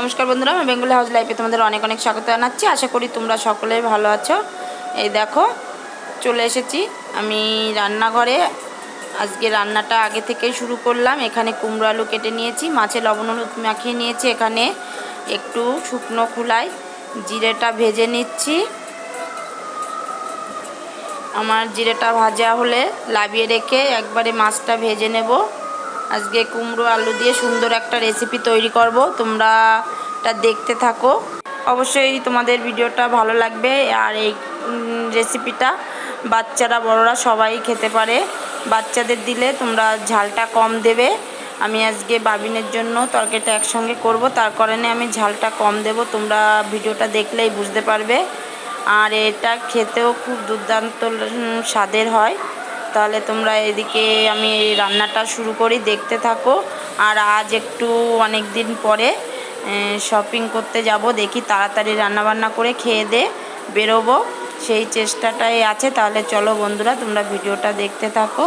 নমস্কার বন্ধুরা, আমি বেঙ্গলি হাউস লাইফে তোমাদের অনেক অনেক স্বাগত জানাচ্ছি। আশা করি তোমরা সকলে ভালো আছো। এই দেখো, চলে এসেছি আমি রান্নাঘরে। আজকে রান্নাটা আগে থেকেই শুরু করলাম। এখানে কুমড়ো আলু কেটে নিয়েছি, মাছে লবণ হলুদ মাখিয়ে নিয়েছি। এখানে একটু শুকনো খোলায় জিরেটা ভেজে নিচ্ছি। আমার জিরেটা ভাজা হলে লাবিয়ে রেখে একবারে মাছটা ভেজে নেব। আজকে কুমড়ো আলু দিয়ে সুন্দর একটা রেসিপি তৈরি করব। তোমরা এটা দেখতে থাকো। অবশ্যই তোমাদের ভিডিওটা ভালো লাগবে আর এই রেসিপিটা বাচ্চারা, বড়রা সবাই খেতে পারে। বাচ্চাদের দিলে তোমরা ঝালটা কম দেবে। আমি আজকে বাবিনের জন্য তরকারিটা একসঙ্গে করব। তার কারণে আমি ঝালটা কম দেব। তোমরা ভিডিওটা দেখলেই বুঝতে পারবে। আর এটা খেতেও খুব দুর্দান্ত স্বাদের হয়। তাহলে তোমরা এদিকে আমি রান্নাটা শুরু করি, দেখতে থাকো। আর আজ একটু অনেক দিন পরে শপিং করতে যাব, দেখি তাড়াতাড়ি রান্নাবান্না করে খেয়ে দে, বেরোবো। সেই চেষ্টাটাই আছে, তাহলে চলো বন্ধুরা, তোমরা ভিডিওটা দেখতে থাকো।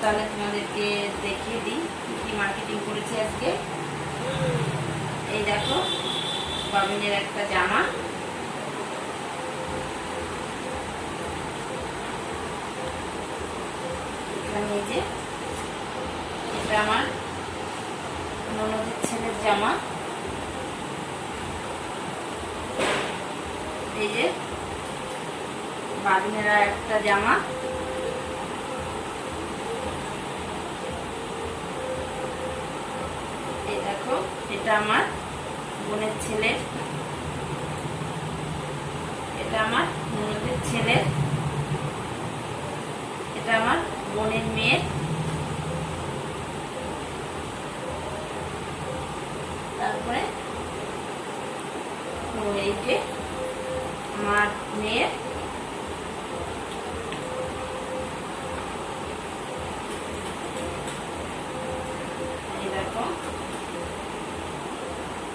তাহলে তোমাদেরকে দেখিয়ে দিই কী মার্কেটিং করেছি আজকে। এই দেখো বাবিনের একটা জামা। এখানে এই যে, এটা আমার ননদের ছেলের জামা। এই যে বাদিনেরা একটা জামা। এটা আমার বোনের ছেলের, এটা আমার ননদের ছেলের, এটা আমার বোনের মেয়ের। তারপরে এই যে আমার মেয়ের এই দেখো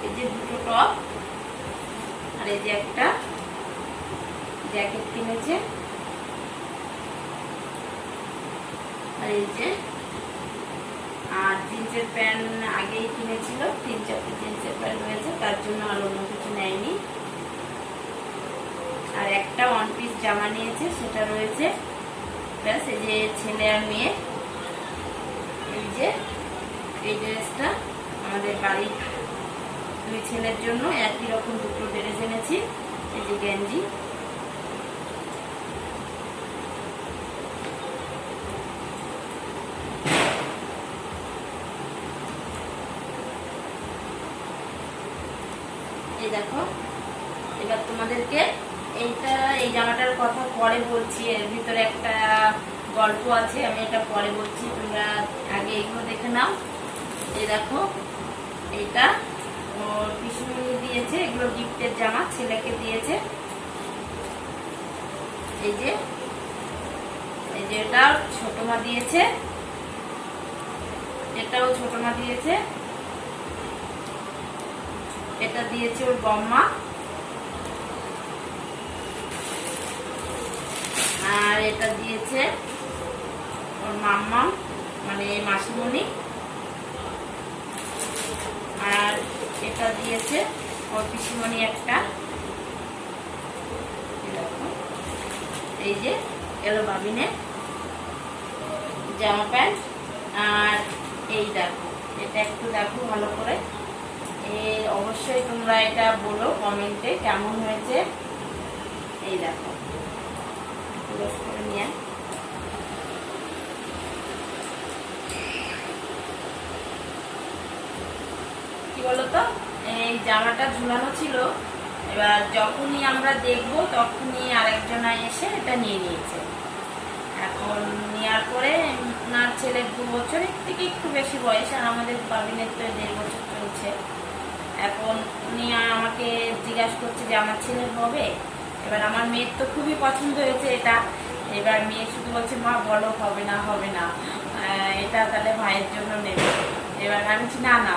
এই যে দুটো টপ, আর এই যে একটা জ্যাকেট কিনেছে। আর এই যে, আর জিন্সের প্যান্ট আগেই কিনেছিল, তিন চারটে জিন্সের প্যান্ট রয়েছে তার জন্য আর অন্য কিছু নেয়নি। আর একটা ওয়ান পিস জামা নিয়েছে, সেটা রয়েছে। ব্যাস, এই যে ছেলে আর মেয়ে। এই যে, এই ড্রেসটা আমাদের বাড়ির দুই ছেলের জন্য একই রকম দুটো ড্রেস এনেছি। এই যে গেঞ্জি। দেখো, এবার তোমাদেরকে এইটা, এই জামাটার কথা পরে বলছি। এর ভিতরে একটা গল্প আছে, আমি এটা পরে বলছি, তোমরা আগে এগুলো দেখে নাও। এই দেখো, এইটা পিসমণি দিয়েছে, এগুলো গিফটের জামা, ছেলেকে দিয়েছে। এই যে এই যে এটা ছোট মা দিয়েছে। এটাও ছোট মা দিয়েছে। এটা দিয়েছে ওর বম্মা। আর এটা দিয়েছে ওর মাম্মা মানে মাসিমণি। আর এটা দিয়েছে, ওর পিসিমণি একটা। এই যে এলো বাবিনে জামা প্যান্ট, আর এই দেখো, এটা একটু দেখো ভালো করে। এই অবশ্যই তোমরা এটা বলো কমেন্টে কেমন হয়েছে। এই দেখো করে নিয়ে বলতো? এই জামাটা ঝুলানো ছিল। এবার যখনই আমরা দেখব, তখনই আরেকজনা এসে এটা নিয়ে নিয়েছে। এখন নেওয়ার পরে ওনার ছেলের দু বছরের থেকে একটু বেশি বয়স, আর আমাদের বাবিনের তো দেড় বছর চলছে। এখন উনি আমাকে জিজ্ঞাসা করছে যে, আমার ছেলের হবে? এবার আমার মেয়ের তো খুবই পছন্দ হয়েছে এটা। এবার মেয়ে শুধু বলছে, মা, বলো, হবে না হবে না। এটা তাহলে ভাইয়ের জন্য নেবে। এবার আমি না না।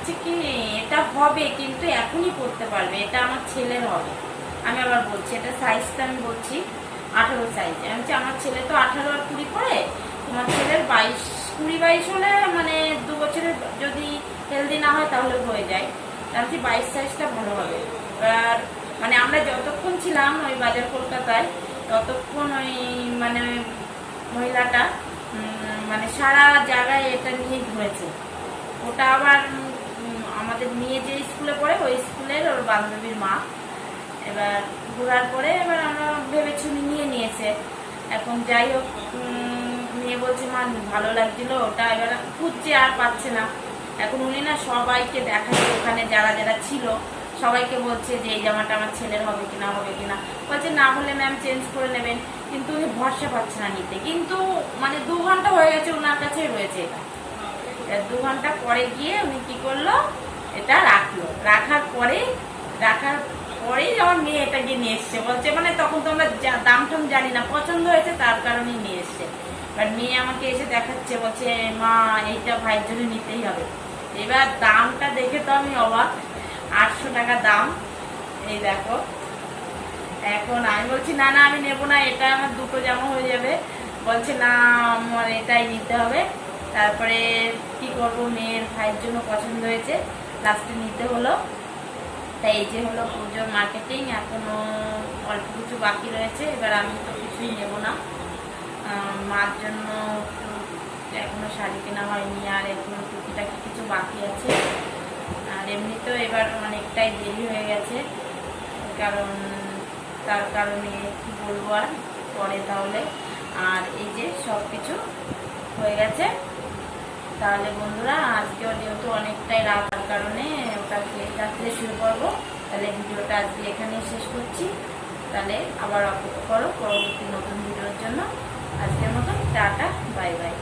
বলছি কি, এটা হবে, কিন্তু এখনই করতে পারবে, এটা আমার ছেলের হবে। আমি আবার বলছি, এটা সাইজটা আমি বলছি আঠারো সাইজ আমি বলছি, আমার ছেলে তো আঠারো আর কুড়ি করে, তোমার ছেলের বাইশ, কুড়ি বাইশ হলে মানে দু বছরের যদি হেলদি না হয় তাহলে হয়ে যায়। তার বাইশ সাইজটা ভালো হবে। এবার মানে আমরা যতক্ষণ ছিলাম ওই বাজার কলকাতায়, ততক্ষণ ওই মানে মহিলাটা মানে সারা জায়গায় এটা নিয়ে ঘুরেছে। ওটা আবার আমাদের মেয়ে যে স্কুলে পড়ে, ওই স্কুলের ওর বান্ধবীর মা। এবার ঘোরার পরে এবার আমরা ভেবেছি নিয়ে নিয়েছে। এখন যাই হোক মেয়ে বলছে, মা, ভালো লাগছিল ওটা। এবার খুঁজছে আর পাচ্ছে না। এখন উনি না সবাইকে দেখাচ্ছে ওখানে যারা যারা ছিল। সবাইকে বলছে যে, এই জামাটা আমার ছেলের হবে কিনা হবে কিনা? বলছে, না হলে ম্যাম চেঞ্জ করে নেবেন। কিন্তু উনি ভরসা পাচ্ছে না নিতে। কিন্তু মানে দু ঘণ্টা হয়ে গেছে ওনার কাছেই রয়েছে এটা। দু ঘণ্টা পরে গিয়ে উনি কি করল এটা রাখল। রাখার পরে, রাখার পরেই আমার মেয়ে এটা গিয়ে নিয়ে এসছে। বলছে মানে তখন তো আমরা দাম টাম জানি না। পছন্দ হয়েছে তার কারণেই নিয়ে এসছে। এবার মেয়ে আমাকে এসে দেখাচ্ছে, বলছে, মা, এইটা ভাইয়ের জন্য নিতেই হবে। এবার দামটা দেখে তো আমি অবাক। আটশো টাকা দাম। এই দেখো। এখন আমি বলছি, না না, আমি নেব না। এটা আমার দুটো জামা হয়ে যাবে। বলছে, না, আমার এটাই নিতে হবে। তারপরে কি করব? মেয়ের ভাইয়ের জন্য পছন্দ হয়েছে। লাস্টে নিতে হলো। তাই এই যে হলো পুজোর মার্কেটিং এখনও অল্প কিছু বাকি রয়েছে। এবার আমি তো কিছুই নেব না। মার জন্য একটু এখনও শাড়ি কেনা হয়নি, আর এখনও টুকিটাকি কিছু বাকি আছে। আর এমনিতেও এবার অনেকটাই দেরি হয়ে গেছে, কারণ তার কারণে কি বলব আর, পরে তাহলে। আর এই যে সব কিছু হয়ে গেছে। তাহলে বন্ধুরা আজকেও যেহেতু অনেকটাই রাখার কারণে ওটা খেয়ে রাত্রে শুরু করব। তাহলে ভিডিওটা আজকে এখানেই শেষ করছি। তাহলে আবার অপেক্ষা করো পরবর্তী নতুন ভিডিওর জন্য। আজকের মতন টাটা, বাই বাই।